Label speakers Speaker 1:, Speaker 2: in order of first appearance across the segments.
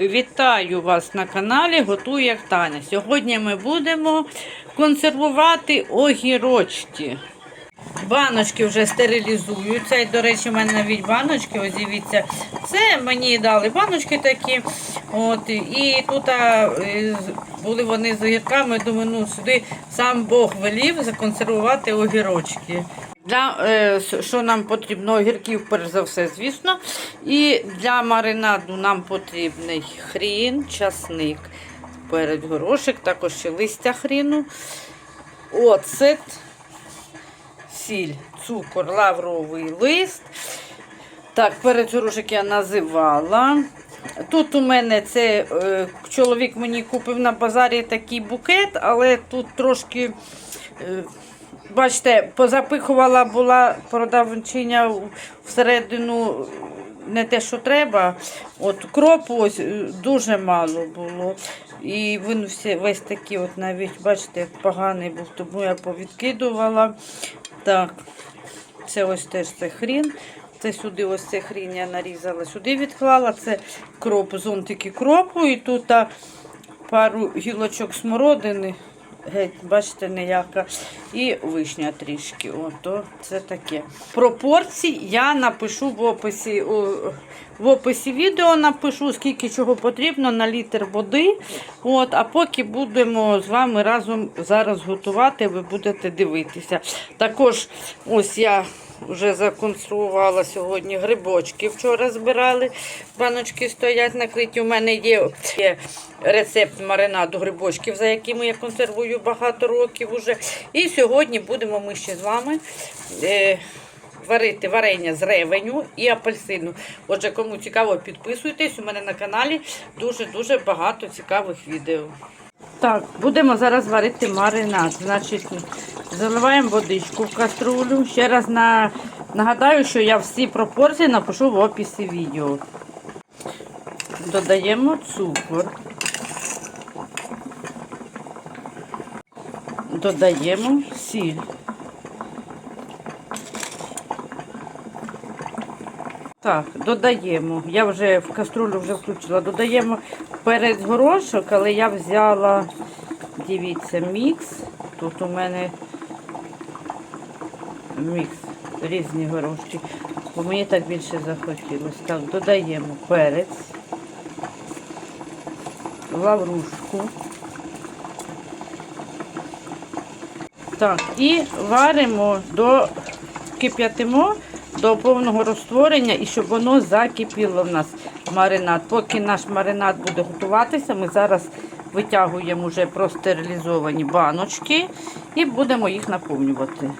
Speaker 1: Вітаю вас на каналі Готуй як Таня. Сьогодні ми будемо консервувати огірочки. Баночки вже стерилізуються. І, до речі, в мене навіть баночки, ось дивіться, це мені дали баночки такі. От, і тут а, е, були вони з огірками. Думаю, ну сюди сам Бог велів законсервувати огірочки. Для, е, що нам потрібно? Огірків, перш за все, звісно. І для маринаду нам потрібний хрін, часник, перед горошек, також ще листя хріну, оцет, сіль, цукор, лавровий лист. Так, перець горошок я називала. Тут у мене це е, чоловік мені купив на базарі такий букет, але тут трошки. Бачите, позапихувала була продавчиня всередину не те, що треба. От кропу ось е, дуже мало було. І він всі, весь такий, от навіть, бачите, поганий був, тому я повідкидувала. Так, це ось теж це хрін. Це сюди ось це хрін я нарізала, сюди відклала. Це кроп, зонтики кропу. І тут а, пару гілочок смородини. Геть, бачите, ніяка. І вишня трішки. Ото це таке. Пропорції я напишу в описі. В описі відео напишу, скільки чого потрібно на літр води. От, а поки будемо з вами разом зараз готувати, ви будете дивитися. Також ось я вже законструвала сьогодні грибочки. Вчора збирали. Баночки стоять накриті. У мене є є рецепт маринаду грибочків, за якими я консервую багато років уже. І сьогодні будемо ми ще з вами. Е, Варити варення з ревеню і апельсину. Отже, кому цікаво, підписуйтесь. У мене на каналі дуже-дуже багато цікавих відео. Так, будемо зараз варити маринад. Значить, заливаємо водичку в каструлю. Ще раз на... нагадаю, що я всі пропорції напишу в описі відео. Додаємо цукор. Додаємо сіль. Так, додаємо. Я вже в каструлю вже включила. Додаємо перець горошок, але я взяла, дивіться, мікс. Тут у мене мікс, різні горошки. Бо мені так більше захотілося. Так, додаємо перець, лаврушку. Так, і варимо до кип'ятимо до повного розтворення і щоб воно закипіло в нас маринад. Поки наш маринад буде готуватися, ми зараз витягуємо вже простерилізовані баночки і будемо їх наповнювати.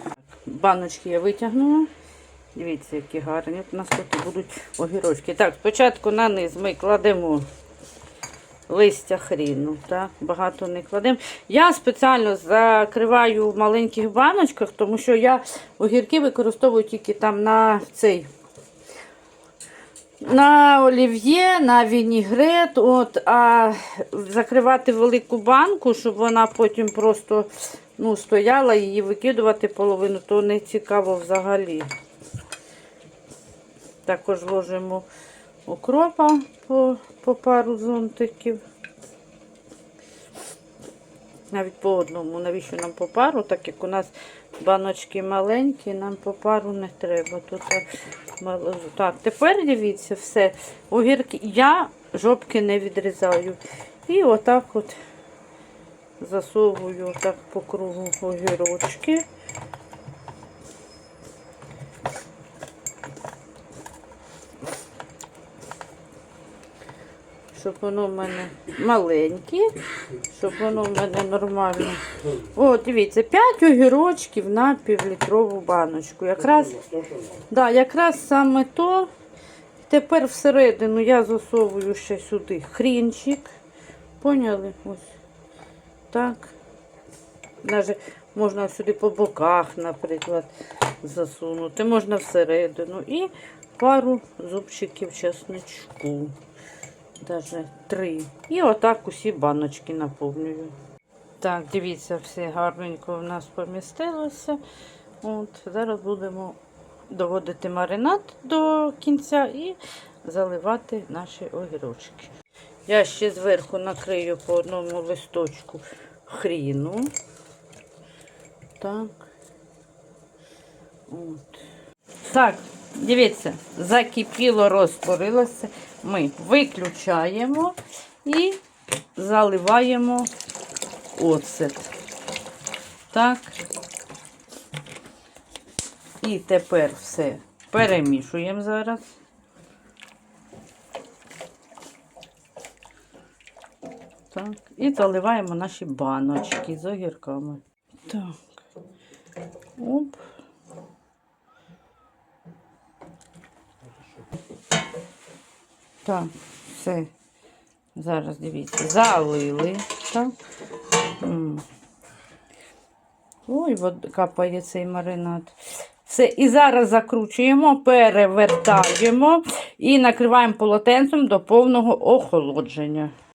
Speaker 1: Баночки я витягнула. Дивіться, які гарні. У нас тут будуть огірочки. Так, спочатку на низ ми кладемо листя хріну. Так? Багато не кладемо. Я спеціально закриваю в маленьких баночках, тому що я огірки використовую тільки там на цей. На олів'є, на вінігрет, от, а закривати велику банку, щоб вона потім просто ну, стояла, її викидувати половину, то не цікаво взагалі. Також ложимо укропа по, по пару зонтиків. Навіть по одному. Навіщо нам по пару, так як у нас баночки маленькі, нам по пару не треба. Тут так, тепер дивіться, все. Огірки. Я жопки не відрізаю. І отак от засовую отак по кругу огірочки. Щоб воно в мене маленьке, щоб воно в мене нормально. О, дивіться, 5 огірочків на півлітрову баночку. Якраз, да, якраз саме то. Тепер всередину я засовую ще сюди хрінчик. Поняли? Ось так. Навіть можна сюди по боках, наприклад, засунути. Можна всередину. І пару зубчиків чесничку. Даже три. І отак усі баночки наповнюю. Так, дивіться, все гарненько в нас помістилося. От, Зараз будемо доводити маринад до кінця і заливати наші огірочки. Я ще зверху накрию по одному листочку хріну. Так. От. Так, дивіться, закипіло, розтворилося. Ми виключаємо і заливаємо оцет. Так. І тепер все перемішуємо зараз. Так. І заливаємо наші баночки з огірками. Так. Оп. Так, все. Зараз дивіться. Залили. Так. Ой, капає цей маринад. Все, і зараз закручуємо, перевертаємо і накриваємо полотенцем до повного охолодження.